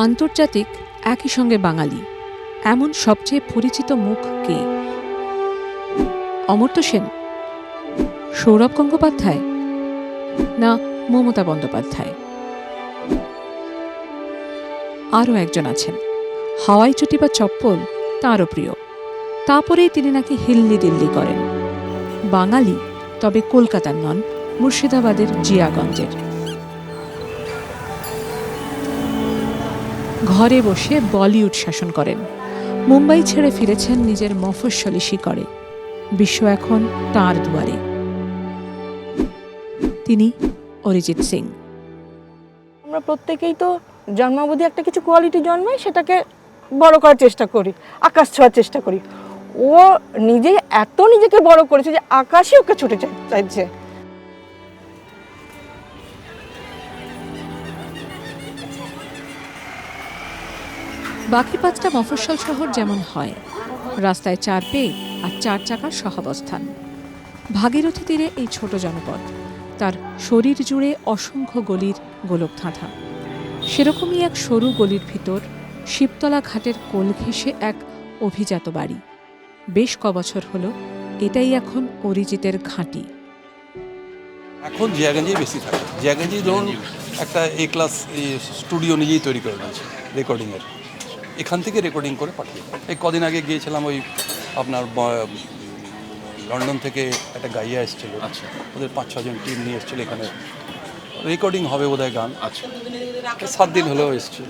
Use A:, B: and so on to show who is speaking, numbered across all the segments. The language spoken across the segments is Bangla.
A: আন্তর্জাতিক একই সঙ্গে বাঙালি। এমন সবচেয়ে পরিচিত মুখ কে? অমর্ত্য সেন, সৌরভ গঙ্গোপাধ্যায় না মমতা বন্দ্যোপাধ্যায়? আরও একজন আছেন। হাওয়াই চটি বা চপ্পল তাঁরও প্রিয়। তারপরেই তিনি নাকি হিল্লি দিল্লি করেন। বাঙালি তবে কলকাতার নন, মুর্শিদাবাদের জিয়াগঞ্জের। ঘরে বসে বলিউড শাসন করেন। মুম্বাই ছেড়ে ফিরেছেন নিজের মফস্বলী শিকড়ে। বিশ্ব এখন তাঁর দুয়ারে। তিনি অরিজিৎ সিং।
B: আমরা প্রত্যেকেই তো জন্মাবধি একটা কিছু কোয়ালিটি জন্মায়, সেটাকে বড় করার চেষ্টা করি, আকাশ ছোঁয়ার চেষ্টা করি। ও নিজেই এত নিজেকে বড় করেছে যে আকাশে ওকে ছুটে চাইছে।
A: বাকি পাঁচটা মফস্বল শহর যেমন হয়, রাস্তায় চার পেয়ে আর চার চাকার সহাবস্থান। ভাগীরথী তীরে এই ছোট জনপদ, তার শরীর জুড়ে অসংখ্য গলির গোলক ধাঁধা। সেরকমই এক সরু গলির ভিতর শিবতলা ঘাটের কোল ঘেঁষে এক অভিজাত বাড়ি। বেশ কবছর হল এটাই এখন অরিজিতের ঘাঁটি।
C: এখন জিয়াগঞ্জেই বেশি থাকে। জিয়াগঞ্জে ধরুন একটা এ ক্লাস স্টুডিও নিজেই তৈরি করে নিয়েছে রেকর্ডিংয়ের এখান থেকে রেকর্ডিং করে পাঠিয়ে দেয়। এই কদিন আগে গিয়েছিলাম ওই আপনার লন্ডন থেকে একটা গাইয়া এসেছিল।
D: আচ্ছা।
C: ওদের পাঁচ ছজন টিম নিয়ে এসেছিল এখানে। রেকর্ডিং হবে বোধহয় গান।
D: আচ্ছা।
C: সাত দিন হলেও এসেছিল।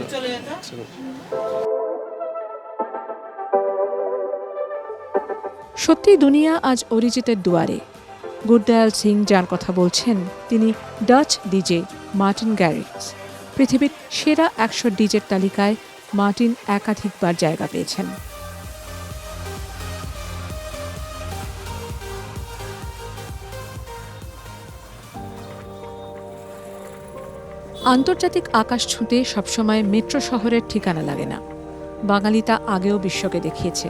A: সত্যি দুনিয়া আজ অরিজিতের দুয়ারে। গুরদয়াল সিং যার কথা বলছেন তিনি ডাচ ডিজে মার্টিন গ্যারিক্স পৃথিবীর সেরা একশো ডিজের তালিকায় মার্টিন একাধিকবার জায়গা পেয়েছেন। আন্তর্জাতিক আকাশ ছুঁতে সবসময় মেট্রো শহরের ঠিকানা লাগে না। বাঙালি তা আগেও বিশ্বকে দেখিয়েছে।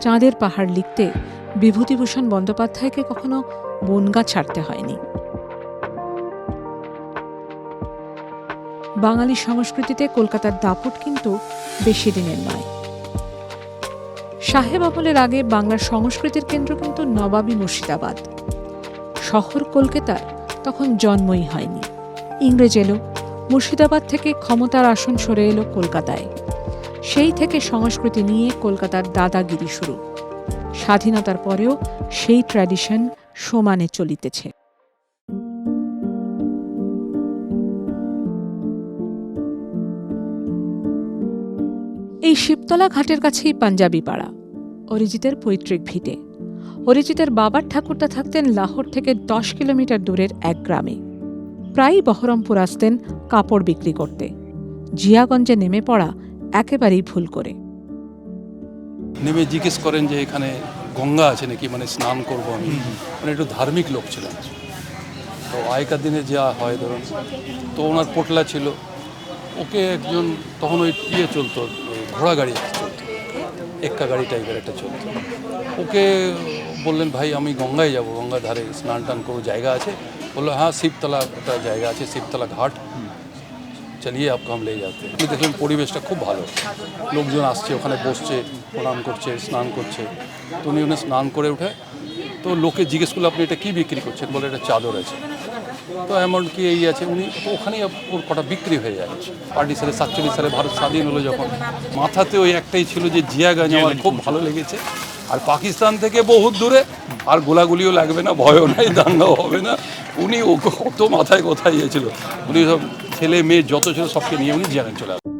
A: চাঁদের পাহাড় লিখতে বিভূতিভূষণ বন্দ্যোপাধ্যায়কে কখনো বনগা ছাড়তে হয়নি। বাঙালি সংস্কৃতিতে কলকাতার দাপট কিন্তু বেশি দিনের নয়। সাহেব আমলের আগে বাংলার সংস্কৃতির কেন্দ্র কিন্তু নবাবী মুর্শিদাবাদ। শহর কলকাতার তখন জন্মই হয়নি। ইংরেজ এলো, মুর্শিদাবাদ থেকে ক্ষমতার আসন সরে এলো কলকাতায়। সেই থেকে সংস্কৃতি নিয়ে কলকাতার দাদাগিরি শুরু। স্বাধীনতার পরেও সেই ট্র্যাডিশন সমানে চলিতেছে। এই শিবতলা ঘাটের কাছেই পাঞ্জাবি পাড়া। অরিজিতের পৈতৃক ভিটে। অরিজিতের বাবার ঠাকুরদা থাকতেন লাহোর থেকে দশ কিলোমিটার দূরের এক গ্রামে। প্রায়ই বহরমপুর আসতেন কাপড় বিক্রি করতে। জিয়াগঞ্জে নেমে পড়া একেবারেই ভুল করে।
C: নেমে জিজ্ঞেস করেন যে এখানে গঙ্গা আছে নাকি? মানে স্নান করব আমি। মানে একটু ধার্মিক লোক ছিলেন। তো আগেকার দিনে যা হয় ধরুন। তো ওনার পোটলা ছিল। ওকে একজন তখন ওই ইয়ে চলতো ঘোড়া গাড়ি চলতো, এক্কা গাড়ি টাইপের একটা চলতো। ওকে বললেন, ভাই, আমি গঙ্গায় যাব গঙ্গার ধারে স্নান টান করব জায়গা আছে? বলল হ্যাঁ শিবতলা একটা জায়গা আছে, শিবতলা ঘাট। চালিয়ে আপকে হাম লে যাতে। আপনি দেখলেন, পরিবেশটা খুব ভালো। লোকজন আসছে, ওখানে বসছে, প্রণাম করছে, স্নান করছে। তো উনি স্নান করে উঠে, তো লোকে জিজ্ঞেস করল, আপনি এটা কী বিক্রি করছেন? বলে, এটা চাদর আছে। তো এমনকি এই আছে? উনি ওখানেই ওর কটা বিক্রি হয়ে যায়। পার্টি সালে সাতচল্লিশ সালে ভারত স্বাধীন হলো যখন। মাথাতে ওই একটাই ছিল যে জিয়া জিয়াগঞ্জ আমার খুব ভালো লেগেছে। আর পাকিস্তান থেকে বহুত দূরে। আর গোলাগুলিও লাগবে না ভয়ও নাই দাঙ্গাও হবে না। উনি ও কত মাথায় কোথায় গিয়েছিল। উনি সব ছেলে মেয়ে যত ছিল সবকে নিয়ে উনি জিয়াগঞ্জ চলে আসেন।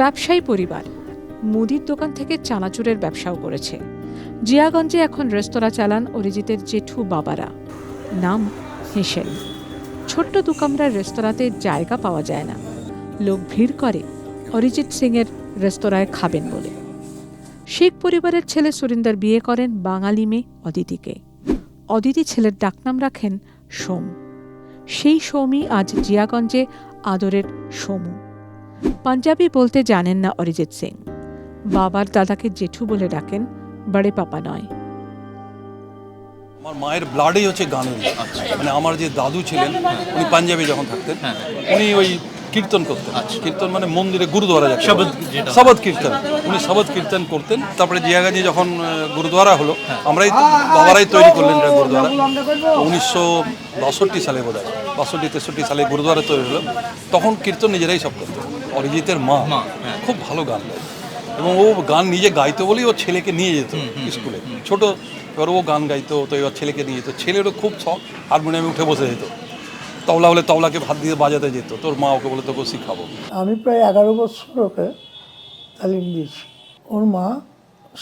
A: ব্যবসায়ী পরিবার মুদির দোকান থেকে চানাচুরের ব্যবসাও করেছে। জিয়াগঞ্জে এখন রেস্তোরাঁ চালান অরিজিতের জেঠু বাবারা। নাম হেসেল। ছোট্ট দুকামরার রেস্তোরাঁতে জায়গা পাওয়া যায় না। লোক ভিড় করে অরিজিৎ সিংয়ের রেস্তোরাঁয় খাবেন বলে। শিখ পরিবারের ছেলে সুরিন্দর বিয়ে করেন বাঙালি মেয়ে অদিতিকে। অদিতি ছেলের ডাকনাম রাখেন সোম। সেই সোমই আজ জিয়াগঞ্জে আদরের সোমু। পাঞ্জাবি বলতে জানেন না অরিজিৎ সিং। বাবার দাদাকে জেঠু বলে ডাকেন বড়ে পাপা নয়।
C: আমার মায়ের ব্লাডেই হচ্ছে গানের। মানে আমার যে দাদু ছিলেন উনি পাঞ্জাবি যখন থাকতেন উনি থাকতেন উনি ওই কীর্তন করতেন। কীর্তন মানে মন্দিরে গুরুদ্বারা যাচ্ছে
D: শবদ
C: শবদ কীর্তন। উনি শবদ কীর্তন করতেন। তারপরে জিয়াগাজি যখন গুরুদ্বারা হলো আমরাই বাবারাই তৈরি করলেন এটা গুরুদ্বারা উনিশশো বাষট্টি সালে বোধ হয় বাষট্টি তেষট্টি সালে গুরুদ্বারা তৈরি হলো। তখন কীর্তন নিজেরাই সব করতেন। অরিজিতের মা।
D: মা, হ্যাঁ।
C: খুব ভালো গান গায়। এবং ও গান নিজে গাইতো বলেই ও ছেলেকে নিয়ে যেত স্কুলে। ছোট এবার ও গান গাইতো তো এবার ছেলেকে নিয়ে যেত। ছেলেরও খুব শখ হারমোনিয়ামে উঠে বসে যেত। তবলা হলে তবলাকে ভাত দিয়ে বাজাতে যেত। তোর মা ওকে বলে তোকে শিখাবো।
E: আমি প্রায় এগারো বছর ওকে তালিম দিয়েছি। ওর মা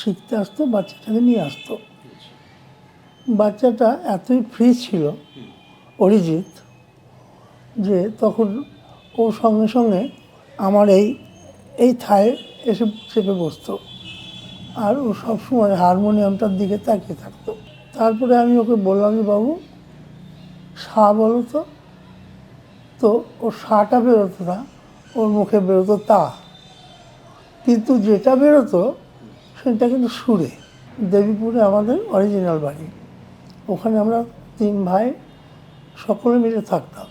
E: শিখতে আসতো বাচ্চাটাকে নিয়ে আসতো। বাচ্চাটা এতই ফ্রি ছিল অরিজিৎ যে তখন ও সঙ্গে সঙ্গে আমার এই এই থায়ে এসে চেপে বসতো। আর ও সবসময় হারমোনিয়ামটার দিকে তাকিয়ে থাকতো। তারপরে আমি ওকে বললাম যে, বাবু, সা বলো তো। তো ওর সাটা বেরোতো না, ওর মুখে বেরোতো তা। কিন্তু যেটা বেরোতো, সেটা কিন্তু সুরে। দেবীপুরে আমাদের অরিজিনাল বাড়ি। ওখানে আমরা তিন ভাই সকলে মিলে থাকতাম।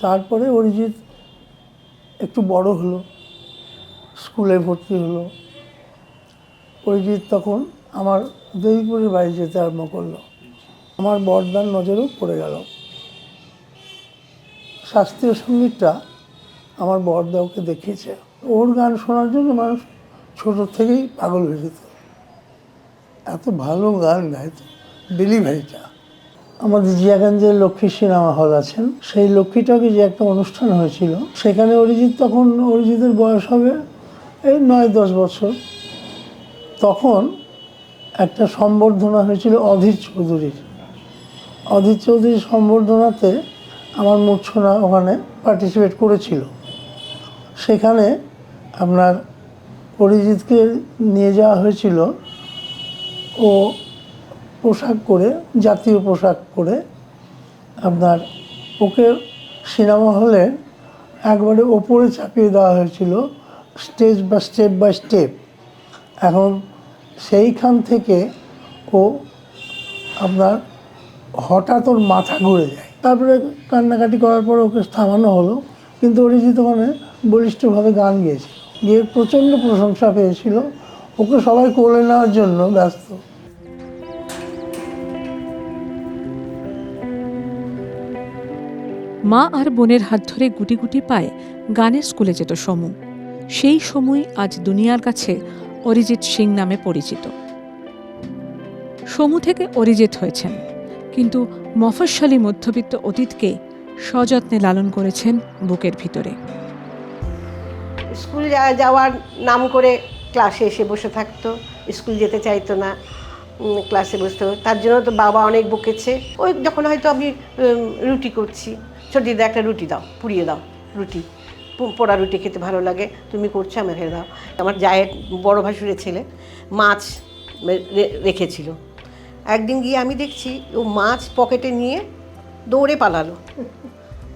E: তারপরে অরিজিৎ একটু বড় হলো, স্কুলে ভর্তি হলো। অরিজিৎ তখন আমার দেবীপুরের বাড়ি যেতে আরম্ভ করল। আমার বরদার নজরেও পড়ে গেল। শাস্ত্রীয় সঙ্গীতটা আমার বরদা ওকে দেখিয়েছে। ওর গান শোনার জন্য মানুষ ছোট থেকেই পাগল হয়ে যেত। এত ভালো গান গাইতো ডেলিভারিটা আমাদের জিয়াগঞ্জের লক্ষ্মী সিনেমা হল আছেন। সেই লক্ষ্মীটাকে যে একটা অনুষ্ঠান হয়েছিল, সেখানে অরিজিৎ তখন, অরিজিতের বয়স হবে এই নয় দশ বছর। তখন একটা সম্বর্ধনা হয়েছিল অধীর চৌধুরীর। অধীর চৌধুরীর সম্বর্ধনাতে আমার মূর্ছনা ওখানে পার্টিসিপেট করেছিল। সেখানে আপনার অরিজিৎকে নিয়ে যাওয়া হয়েছিল ও পোশাক করে জাতীয় পোশাক করে আপনার ওকে সিনেমা হলে একবারে ওপরে চাপিয়ে দেওয়া হয়েছিল, স্টেজ বা স্টেপ বাই স্টেপ। এখন সেইখান থেকে ও আপনার হঠাৎ ওর মাথা ঘুরে যায়। তারপরে কান্নাকাটি করার পর ওকে থামানো হলো, কিন্তু অরিজিৎ ওখানে বলিষ্ঠভাবে গান গিয়েছিল। গিয়ে প্রচণ্ড প্রশংসা পেয়েছিল। ওকে সবাই কোলে নেওয়ার জন্য ব্যস্ত।
A: মা আর বোনের হাত ধরে গুটি গুটি পায়ে গানের স্কুলে যেত সমু। সেই সময় আজ দুনিয়ার কাছে অরিজিৎ সিং নামে পরিচিত। সমু থেকে অরিজিৎ হয়েছেন, কিন্তু মফস্বলী মধ্যবিত্ত অতীতকে সযত্নে লালন করেছেন বুকের ভিতরে।
F: স্কুল যাওয়ার নাম করে ক্লাসে এসে বসে থাকতো, স্কুল যেতে চাইতো না ক্লাসে বসতো তার জন্য তো বাবা অনেক বকেছে। ওই যখন হয়তো আমি রুটি করছি দিদা, একটা রুটি দাও, পুড়িয়ে দাও, রুটি। পোড়া রুটি খেতে ভালো লাগে। তুমি করছ আমি আমাকে দাও। আমার জায়ের বড় ভাসুরের ছেলে মাছ রেখেছিল। একদিন গিয়ে আমি দেখছি, ও মাছ পকেটে নিয়ে দৌড়ে পালালো।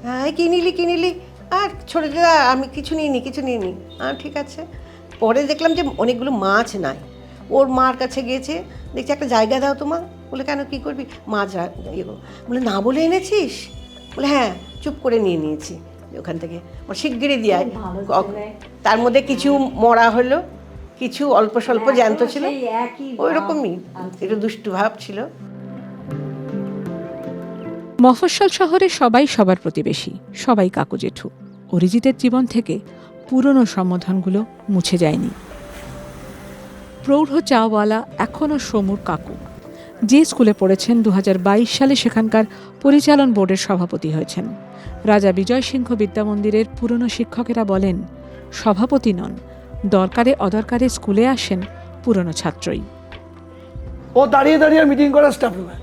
F: হ্যাঁ কি নিলি কি নিলি? আর ছোটো দিদা, আমি কিছু নিইনি কিছু নিইনি। আর ঠিক আছে। পরে দেখলাম যে অনেকগুলো মাছ নাই। ওর মার কাছে গিয়েছে, দেখছি একটা জায়গা দাও তোমার বলে, কেন কী করবি? মাছ ইয়ে। বলে, না বলে এনেছিস? বলে হ্যাঁ চুপ করে নিয়ে নিয়েছি। ওখান থেকে শিগগিরই দিয়ে তার মধ্যে কিছু মরা হলো কিছু অল্প স্বল্প জ্যান্ত ছিল ওই রকমই একটু দুষ্টু ভাব ছিল।
A: মফস্বল শহরে সবাই সবার প্রতিবেশী সবাই কাকু জেঠু। অরিজিতের জীবন থেকে পুরনো সম্বোধনগুলো মুছে যায়নি। প্রৌঢ় চাওয়ালা এখনও সমুর কাকু। যে স্কুলে পড়েছেন দু হাজার বাইশ সালে সেখানকার পরিচালন বোর্ডের সভাপতি হয়েছেন। রাজা বিজয় সিংহ বিদ্যা মন্দিরের পুরনো শিক্ষকেরা বলেন, সভাপতি নন, দরকারে অদরকারে স্কুলে আসেন পুরনো ছাত্রই।
G: ও দাঁড়িয়ে দাঁড়িয়ে মিটিং করার স্টাফ রুমে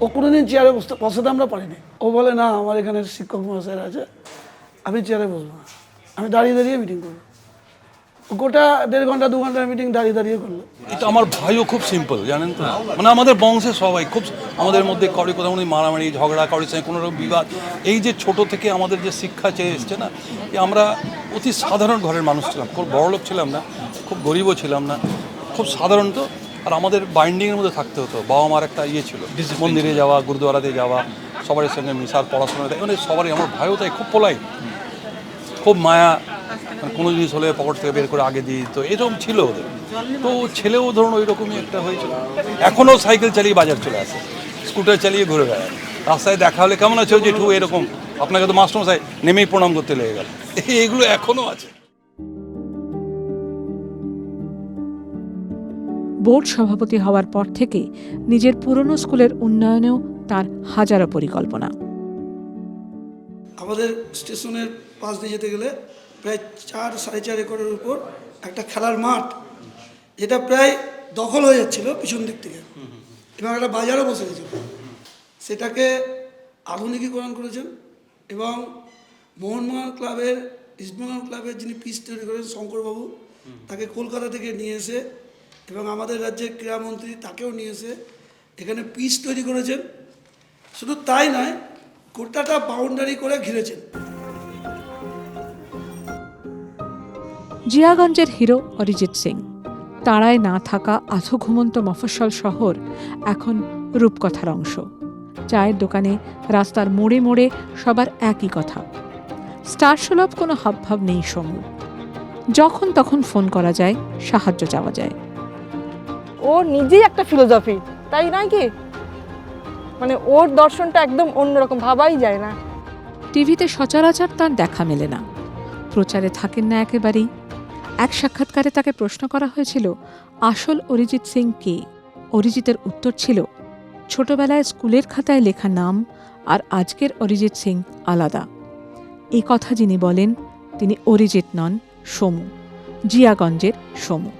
G: ও কোনোদিন চেয়ারে বসতে বসাতে আমরা পারিনি ও বলে, না, আমার এখানে শিক্ষক মহাশয় আছে, আমি চেয়ারে বসবো না। আমি দাঁড়িয়ে দাঁড়িয়ে মিটিং করব। গোটা দেড় ঘণ্টা দু ঘণ্টার মিটিং দাঁড়িয়ে দাঁড়িয়ে করল।
C: এটা আমার ভাইও খুব সিম্পল জানেন তো? মানে আমাদের বংশের সবাই খুব আমাদের মধ্যে কাউরি কোথাও কোনো মারামারি ঝগড়া কাউরির সঙ্গে কোনো রকম বিবাদ। এই যে ছোট থেকে আমাদের যে শিক্ষা চেয়ে এসছে না এ আমরা অতি সাধারণ ঘরের মানুষ ছিলাম খুব বড় লোক ছিলাম না খুব গরিবও ছিলাম না খুব সাধারণত আর আমাদের বাইন্ডিংয়ের মধ্যে থাকতে হতো বাবা মার একটা ইয়ে ছিল মন্দিরে যাওয়া গুরুদুয়ারাতে যাওয়া সবার সঙ্গে মিশার পড়াশোনা মানে সবারই আমার ভাইও তাই খুব পোলাই খুব মায়া কোনো জিনিস হলে পকেট থেকে বের করে আগে দিয়ে দিত। এরকম ছিল ওদের। তো ছেলেও ধরুন ওই রকমই একটা হয়েছিল। এখনও সাইকেল চালিয়ে বাজার চলে আসে। স্কুটার চালিয়ে ঘুরে বেড়ায়। রাস্তায় দেখা হলে কেমন আছে যে ঠু এরকম। আপনাকে তো মাস্টারমশাই নেমেই প্রণাম করতে লেগে গেল। এগুলো এখনও আছে।
A: বোর্ড সভাপতি হওয়ার পর থেকে নিজের পুরনো স্কুলের উন্নয়নেও তার হাজারো পরিকল্পনা।
G: আমাদের স্টেশনের পাশ দিয়ে যেতে গেলে প্রায় চার, সাড়ে চার একরের উপর একটা খেলার মাঠ, যেটা প্রায় দখল হয়ে যাচ্ছিল পিছন দিক থেকে। এবং একটা বাজারও বসে গেছিল। সেটাকে আধুনিকীকরণ করেছেন এবং মোহনমোহন ক্লাবের ইস্টবেঙ্গল ক্লাবের যিনি পিস তৈরি করেন শঙ্করবাবু, তাকে কলকাতা থেকে নিয়ে এসে এবং আমাদের রাজ্যের ক্রীড়ামন্ত্রী তাকেও নিয়ে এসে এখানে পিচ তৈরি করেছেন। শুধু তাই নয়, গোটাটা বাউন্ডারি করে ঘিরেছেন।
A: জিয়াগঞ্জের হিরো অরিজিৎ সিং। তাড়ায় না থাকা আধো ঘুমন্ত মফস্বল শহর এখন রূপকথার অংশ। চায়ের দোকানে রাস্তার মোড়ে মোড়ে সবার একই কথা। স্টার সুলভ কোনো হাবভাব নেই সমু। যখন তখন ফোন করা যায় সাহায্য চাওয়া যায়।
B: ও নিজেই একটা ফিলোসফি তাই নয় কি? মানে ওর দর্শনটা একদম অন্যরকম ভাবাই যায় না।
A: টিভিতে সচরাচর তার দেখা মেলে না। প্রচারে থাকেন না একেবারেই। এক সাক্ষাৎকারে তাকে প্রশ্ন করা হয়েছিল, আসল অরিজিৎ সিং কে? অরিজিতের উত্তর ছিল, ছোটবেলায় স্কুলের খাতায় লেখা নাম আর আজকের অরিজিৎ সিং আলাদা। এই কথা যিনি বলেন, তিনি অরিজিৎ নন, সমু, জিয়াগঞ্জের সমু।